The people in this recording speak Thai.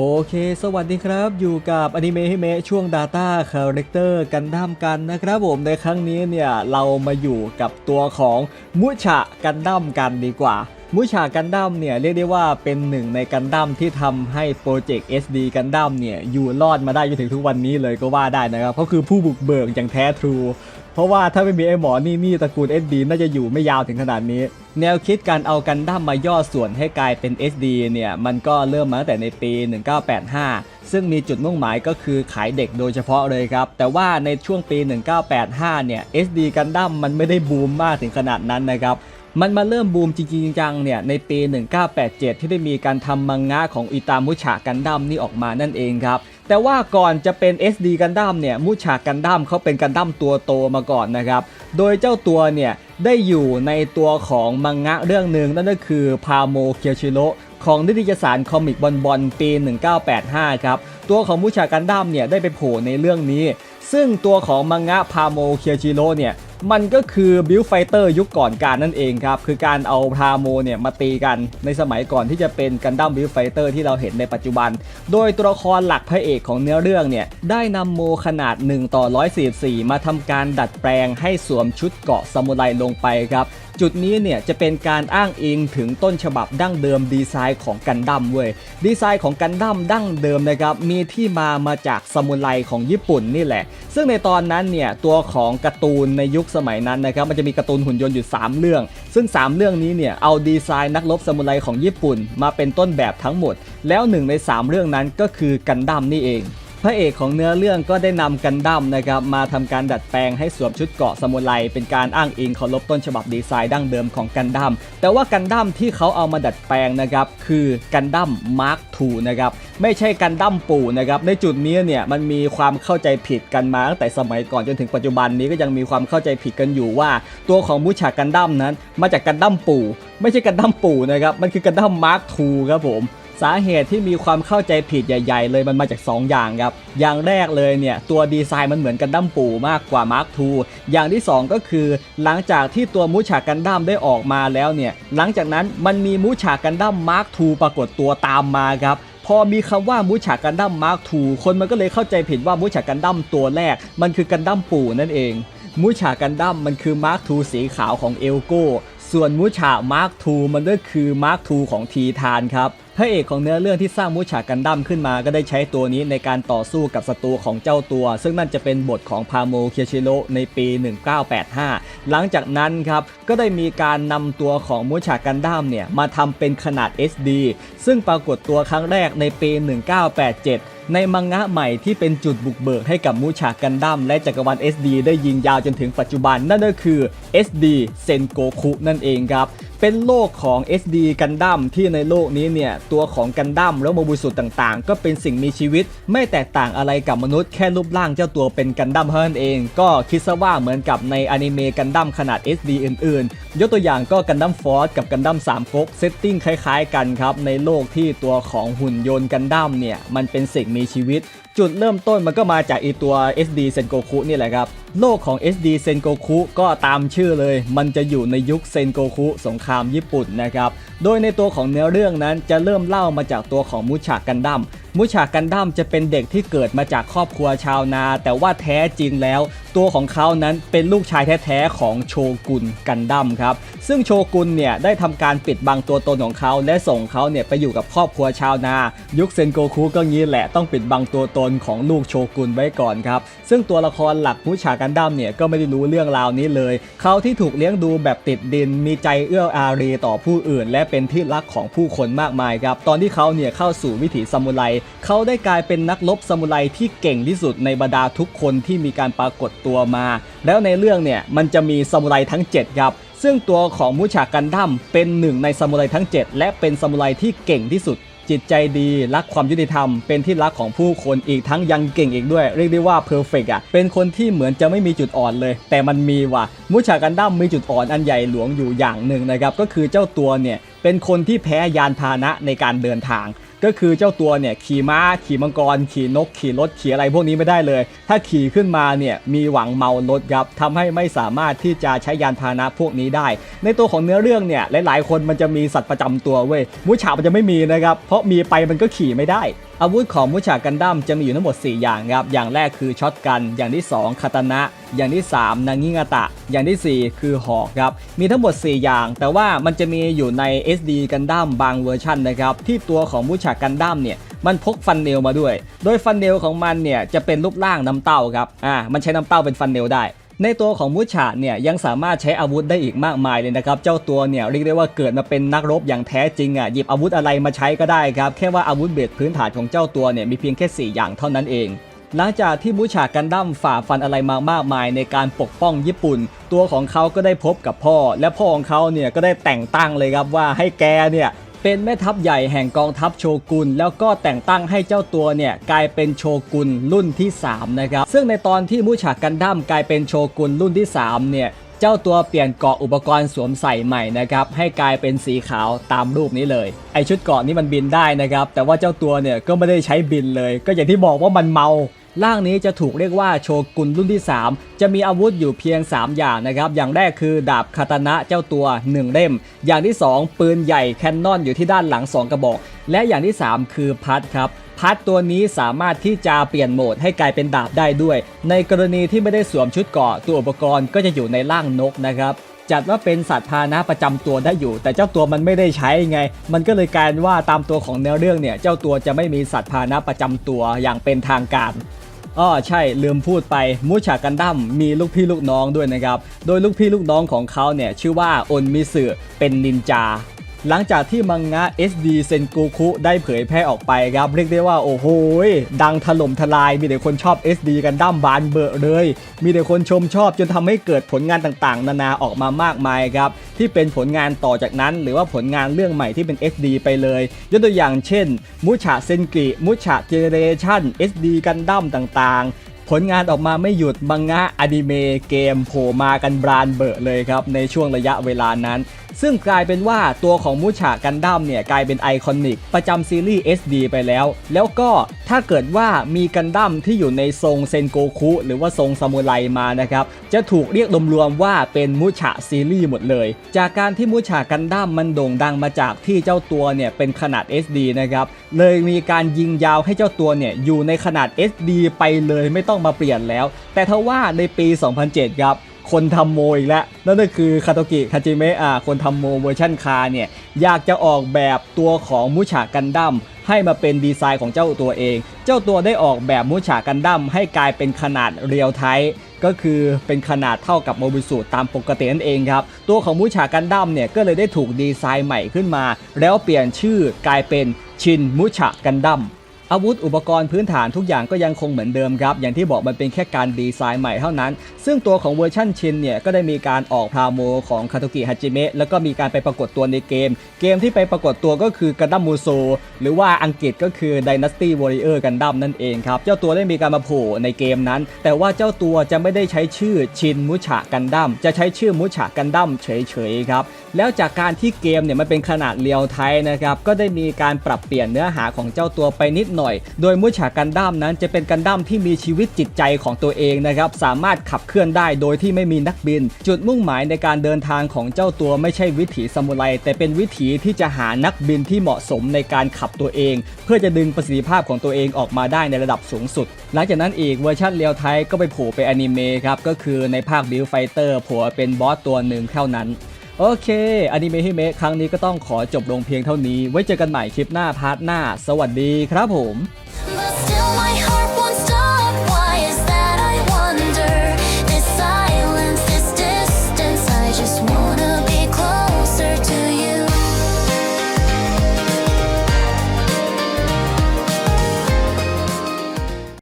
โอเค สวัสดีครับ อยู่กับอนิเมะฮิเมะช่วง Data Character กันดั้มกันนะครับผมในครั้งนี้เนี่ยเรามาอยู่กับตัวของมุชะกันดั้มกันดีกว่า มุชากันดั้มเนี่ยเรียกได้ว่าเป็นหนึ่งในกันดั้มที่ทำให้โปรเจกต์ SD กันดั้มเนี่ยอยู่รอดมาได้จนถึงทุกวันนี้เลยก็ว่าได้นะครับเขาะคือผู้บุกเบิกอย่างแท้ทรู เพราะว่าถ้าไม่มีไอ้หมอนี่นี่ตระกูล SD น่าจะอยู่ไม่ยาวถึงขนาดนี้ แนวคิดการเอากันดั้มมาย่อส่วนให้กลายเป็น SD เนี่ยมันก็เริ่มมาตั้งแต่ในปี 1985 ซึ่งมีจุดมุ่งหมายก็คือขายเด็กโดยเฉพาะเลยครับ แต่ว่าในช่วงปี 1985 เนี่ย SD กันดั้มมันไม่ได้บูมมากถึงขนาดนั้นนะครับ มันมาเริ่มบูมจริงๆจังๆเนี่ยในปี 1987 ที่ได้มีการทำมังงะของอิตามุชากันดั้มนี่ออกมานั่นเองครับ แต่ว่าก่อนจะเป็น SD กันดั้มเนี่ยมุชากันดั้มเขาเป็นกันดั้มตัวโตมาก่อนนะครับ โดยเจ้าตัวเนี่ยได้อยู่ในตัวของมังงะเรื่องหนึ่งนั่นก็คือพาโมเคียวชิโรของนิตยสารคอมิกบอลบอลปี 1985 ครับ ตัวของมุชากันดั้มเนี่ยได้ไปโผล่ในเรื่องนี้ ซึ่งตัวของมังงะพาโมเคียวชิโรเนี่ย มันก็คือบิลไฟเตอร์ยุคก่อนการนั่นเองครับ คือการเอาพาโมเนี่ยมาตีกันในสมัยก่อนที่จะเป็นกันดั้มบิลไฟเตอร์ที่เราเห็นในปัจจุบัน โดยตัวละครหลักพระเอกของเนื้อเรื่องเนี่ยได้นำโมขนาด 1 ต่อ 144 มาทำการดัดแปลงให้สวมชุดเกาะซามูไรลงไปครับจุดนี้เนี่ยจะเป็นการอ้างอิงถึงต้นฉบับดั้งเดิมดีไซน์ของกันดั้มเว้ยดีไซน์ของกันดั้มดั้งเดิมนะครับมีที่มามาจากซามูไรของญี่ปุ่นนี่แหละ ซึ่งในตอนนั้นเนี่ยตัวของการ์ตูนในยุคสมัยนั้นนะครับมันจะมีการ์ตูนหุ่นยนต์อยู่ 3 เรื่อง ซึ่ง 3 เรื่องนี้เนี่ยเอาดีไซน์นักรบซามูไรของญี่ปุ่น มาเป็นต้นแบบทั้งหมด แล้วหนึ่งใน 3 เรื่องนั้นก็คือกันดั้มนี่เอง พระเอกของเนื้อเรื่องก็ได้นำกันดั้มนะครับมาทำการดัดแปลงให้สวมชุดเกราะสมุไรเป็นการอ้างอิงเคารพต้นฉบับดีไซน์ดั้งเดิมของกันดั้มแต่ว่ากันดั้มที่เขาเอามาดัดแปลงนะครับคือกันดั้มมาร์คทูนะครับไม่ใช่กันดั้มปู่นะครับในจุดนี้เนี่ยมันมีความเข้าใจผิดกันมาตั้งแต่สมัยก่อนจนถึงปัจจุบันนี้ก็ยังมีความเข้าใจผิดกันอยู่ว่า ตัวของมูชากันดั้มนั้น มาจากกันดั้มปู่ ไม่ใช่กันดั้มปู่นะครับมันคือกันดั้มมาร์คทูครับผม สาเหตุที่มีความเข้าใจผิดใหญ่ ๆ เลยมันมาจาก 2 อย่างครับ อย่างแรกเลยเนี่ย ตัวดีไซน์มันเหมือนกันดั้มปู่มากกว่ามาร์คทูอย่างที่ 2 ก็คือ หลังจากที่ตัวมูชากันดั้มได้ออกมาแล้วเนี่ย หลังจากนั้นมันมีมูชากันดั้มมาร์คทูปรากฏตัวตามมาครับพอมีคำว่ามูชากันดั้มมาร์คทูคนมันก็เลยเข้าใจผิดว่ามูชากันดั้มตัวแรก มันคือกันดั้มปู่นั่นเองมูชากันดั้มมันคือมาร์คทูสีขาวของเอลโก ส่วนมูชามาร์คทูมันก็คือมาร์คทูของทีทานครับพระเอกของเนื้อเรื่องที่สร้างมูชากันดั้มขึ้นมา ก็ได้ใช้ตัวนี้ในการต่อสู้กับศัตรูของเจ้าตัว ซึ่งนั่นจะเป็นบทของพาโมเคียชิโรในปี 1985 หลังจากนั้นครับ ก็ได้มีการนำตัวของมูชากันดั้มเนี่ย มาทำเป็นขนาด SD ซึ่งปรากฏตัวครั้งแรกในปี 1987 ในมังงะใหม่ที่เป็นจุดบุกเบิกให้กับมูชากันดั้มและจักรวาล SD ได้ยิงยาวจนถึงปัจจุบันนั่นก็คือ SD เซนโกคุนั่นเองครับ เป็นโลกของ SD กันดั้มที่ในโลกนี้เนี่ย ตัวของกันดั้มแล้วโมบุสุต่างๆ ก็เป็นสิ่งมีชีวิต ไม่แตกต่างอะไรกับมนุษย์แค่รูปร่างเจ้าตัวเป็นกันดั้มเท่านั้นเอง ก็คิดซะว่าเหมือนกับในอนิเมะกันดั้มขนาด SD อื่นๆ ยกตัวอย่างก็กันดั้มฟอร์สกับกันดั้มสามก๊กเซตติ้งคล้ายๆ กันครับในโลกที่ตัวของหุ่นยนต์กันดั้มเนี่ยมันเป็นสิ่งมีชีวิต จุดเริ่มต้นมันก็มาจากไอตัว SD Sengoku นี่แหละครับ โลกของ SD Sengoku ก็ตามชื่อเลย มันจะอยู่ในยุคเซนโกคุสงครามญี่ปุ่นนะครับ โดยในตัวของเนื้อเรื่องนั้นจะเริ่มเล่ามาจากตัวของมุชากันดั้มมุชากันดั้มจะเป็นเด็กที่เกิดมาจากครอบครัวชาวนา แต่ว่าแท้จริงแล้ว ตัวของเขานั้นเป็นลูกชายแท้ๆของโชกุนกันดั้มครับ ซึ่งโชกุนเนี่ยได้ทำการปิดบังตัวตนของเขาและส่งเขาเนี่ยไปอยู่กับครอบครัวชาวนา ยุคเซนโกคุก็งี้แหละต้องปิดบังตัวตนของลูกโชกุนไว้ก่อนครับซึ่งตัวละครหลักมุชากันดั้มเนี่ยก็ไม่ได้รู้เรื่องราวนี้เลย เขาที่ถูกเลี้ยงดูแบบติดดินมีใจเอื้ออารีต่อผู้อื่น และเป็นที่รักของผู้คนมากมายครับ ตอนที่เขาเนี่ยเข้าสู่วิถีซามูไรเขาได้กลายเป็นนักรบซามูไรที่เก่งที่สุดในบรรดาทุกคนที่มีการปรากฏตัวมา แล้วในเรื่องเนี่ยมันจะมีซามูไรทั้ง 7 ครับซึ่งตัวของมุชากันดั้มเป็นหนึ่งในซามูไรทั้ง 7 และเป็นซามูไรที่เก่งที่สุด จิตใจดีรักความยุติธรรม เป็นที่รักของผู้คนอีกทั้งยังเก่งอีกด้วย เรียกได้ว่าเพอร์เฟกอะเป็นคนที่เหมือนจะไม่มีจุดอ่อนเลย แต่มันมีว่ะมุชากันดั้มมีจุดอ่อนอันใหญ่หลวงอยู่อย่างหนึ่งนะครับก็คือเจ้าตัวเนี่ยเป็นคนที่แพ้ยานพาหนะในการเดินทาง ก็คือเจ้าตัวเนี่ยขี่ม้า ขี่มังกร ขี่นก ขี่รถ ขี่อะไรพวกนี้ไม่ได้เลย ถ้าขี่ขึ้นมาเนี่ยมีหวังเมารถครับทำให้ไม่สามารถที่จะใช้ยานพาหนะพวกนี้ได้ ในตัวของเนื้อเรื่องเนี่ยหลายๆ คนมันจะมีสัตว์ประจำตัวเว้ยมูชามันจะไม่มีนะครับ เพราะมีไปมันก็ขี่ไม่ได้อาวุธของมูชากันดั้มจะมีอยู่ทั้งหมด 4 อย่างครับ อย่างแรกคือช็อตกัน อย่างที่ 2 คาตานะ อย่างที่ 3 นางิงาตะ อย่างทีสี่ 4 คือหอกครับ มีทั้งหมด 4 อย่าง แต่ว่ามันจะมีอยู่ใน SD กันดั้มบางเวอร์ชันนะครับ ที่ตัวของมูชากันดั้มเนี่ยมันพกฟันเนลมาด้วย โดยฟันเนลของมันเนี่ยจะเป็นรูปร่างน้ำเต้าครับ อ่า มันใช้น้ำเต้าเป็นฟันเนลได้ ในตัวของมูชาเนี่ยยังสามารถใช้อาวุธได้อีกมากมายเลยนะครับ เจ้าตัวเนี่ยเรียกได้ว่าเกิดมาเป็นนักรบอย่างแท้จริงอะ หยิบอาวุธอะไรมาใช้ก็ได้ครับ แค่ว่าอาวุธเบสพื้นฐานของเจ้าตัวเนี่ยมีเพียงแค่ 4 อย่างเท่านั้นเอง หลังจากที่มูชากันดั้มฝ่าฟันอะไรมามากมายในการปกป้องญี่ปุ่น ตัวของเขาก็ได้พบกับพ่อ และพ่อของเขาเนี่ยก็ได้แต่งตั้งเลยครับว่าให้แกเนี่ยเป็นแม่ทัพใหญ่แห่งกองทัพโชกุนแล้วก็แต่งตั้งให้เจ้าตัวเนี่ยกลายเป็นโชกุนรุ่นที่ 3 นะครับ ซึ่งในตอนที่มูชากันดั้มกลายเป็นโชกุนรุ่นที่ 3 เนี่ย เจ้าตัวเปลี่ยนเกาะอุปกรณ์สวมใส่ใหม่นะครับให้กลายเป็นสีขาวตามรูปนี้เลย ไอชุดเกาะนี้มันบินได้นะครับ แต่ว่าเจ้าตัวเนี่ยก็ไม่ได้ใช้บินเลย ก็อย่างที่บอกว่ามันเมาร่างนี้จะถูกเรียกว่าโชกุนรุ่นที่ 3 จะมีอาวุธอยู่เพียง 3 อย่างนะครับ อย่างแรกคือดาบคาตานะเจ้าตัว 1 เล่ม อย่างที่ 2 ปืนใหญ่แคนนอนอยู่ที่ด้านหลัง 2 กระบอก และอย่างที่ 3 คือพัดครับ พัดตัวนี้สามารถที่จะเปลี่ยนโหมดให้กลายเป็นดาบได้ด้วย ในกรณีที่ไม่ได้สวมชุดเกราะตัวอุปกรณ์ก็จะอยู่ในร่างนกนะครับจัดว่าเป็นสัตว์พาหนะประจำตัวได้อยู่ แต่เจ้าตัวมันไม่ได้ใช้ไง มันก็เลยกลายว่าตามตัวของเนื้อเรื่องเนี่ย เจ้าตัวจะไม่มีสัตว์พาหนะประจำตัวอย่างเป็นทางการอ้อใช่ลืมพูดไปมูชากันดั้มมีลูกพี่ลูกน้องด้วยนะครับ โดยลูกพี่ลูกน้องของเขาเนี่ยชื่อว่าอนมิสึเป็นนินจา หลังจากที่มังงะ SD เซนโกคุได้เผยแพร่ออกไปครับ เรียกได้ว่าโอ้โหดังถล่มทลายมีแต่คนชอบ SD กันด้ามบานเบอะเลย มีแต่คนชมชอบจนทำให้เกิดผลงานต่างๆ นานาออกมามากมายครับ ที่เป็นผลงานต่อจากนั้น หรือว่าผลงานเรื่องใหม่ที่เป็น SD ไปเลย ยกตัวอย่างเช่นมูชาเซนกิมูชาเจเนเรชั่น SD กันดั้มต่างๆผลงานออกมาไม่หยุดมังงะอนิเมะเกมโผล่มากันบรานเบอะเลยครับ ในช่วงระยะเวลานั้น ซึ่งกลายเป็นว่าตัวของมูชากันดั้มเนี่ยกลายเป็นไอคอนิกประจำซีรีส์ SD ไปแล้ว แล้วก็ถ้าเกิดว่ามีกันดั้มที่อยู่ในทรงเซนโกคุหรือว่าทรงซามูไรมานะครับ จะถูกเรียกรวมๆว่าเป็นมูชาซีรีส์หมดเลย จากการที่มูชากันดั้มมันโด่งดังมาจากที่เจ้าตัวเนี่ยเป็นขนาด SD นะครับ เลยมีการยิงยาวให้เจ้าตัวเนี่ยอยู่ในขนาด SD ไปเลยไม่ต้องมาเปลี่ยนแล้ว แต่ทว่าในปี 2007 ครับ คนทำโมอีกแล้วนั่นก็คือคาโตกิคาจิเมะอะคนทำโมเวอร์ชันคาเนี่ยอยากจะออกแบบตัวของมูชากันดั้มให้มาเป็นดีไซน์ของเจ้าตัวเอง เจ้าตัวได้ออกแบบมูชากันดั้มให้กลายเป็นขนาดเรียวไทป์ก็คือเป็นขนาดเท่ากับโมบิสูตามปกตินั่นเองครับ ตัวของมูชากันดั้มเนี่ยก็เลยได้ถูกดีไซน์ใหม่ขึ้นมา แล้วเปลี่ยนชื่อกลายเป็นชินมูชากันดั้ม อาวุธอุปกรณ์พื้นฐานทุกอย่างก็ยังคงเหมือนเดิมครับ อย่างที่บอกมันเป็นแค่การดีไซน์ใหม่เท่านั้น ซึ่งตัวของเวอร์ชันชินเนี่ย ก็ได้มีการออกพาโมของคาโตกิฮัจิเมะแล้วก็มีการไปปรากฏตัวในเกม เกมที่ไปปรากฏตัวก็คือกันดั้มมูโซหรือว่าอังกฤษก็คือ Dynasty Warrior กันดั้มนั่นเองครับ เจ้าตัวได้มีการมาโผล่ในเกมนั้น แต่ว่าเจ้าตัวจะไม่ได้ใช้ชื่อชินมุชะกันดั้มจะใช้ชื่อมุชะกันดั้มเฉยๆครับแล้วจากการที่เกมเนี่ยมันเป็นขนาดเรียวไทป์นะครับก็ได้มีการปรับเปลี่ยนเนื้อหาของเจ้าตัวไปนิดหน่อย โดยมุชากันดั้มนั้นจะเป็นกันดั้มที่มีชีวิตจิตใจของตัวเองนะครับสามารถขับเคลื่อนได้โดยที่ไม่มีนักบิน จุดมุ่งหมายในการเดินทางของเจ้าตัวไม่ใช่วิถีซามูไรแต่เป็นวิถีที่จะหานักบินที่เหมาะสมในการขับตัวเอง เพื่อจะดึงประสิทธิภาพของตัวเองออกมาได้ในระดับสูงสุด หลังจากนั้นอีกเวอร์ชันเรียวไทป์ก็ไปโผล่ไปอนิเมะครับก็คือในภาคบิลไฟเตอร์ผล่เป็นบอสตัวหนึ่งเท่านั้น โอเคอนิเมะฮิเมะครั้งนี้ก็ต้องขอจบลงเพียงเท่านี้ ไว้เจอกันใหม่คลิปหน้าพาร์ทหน้า สวัสดีครับผม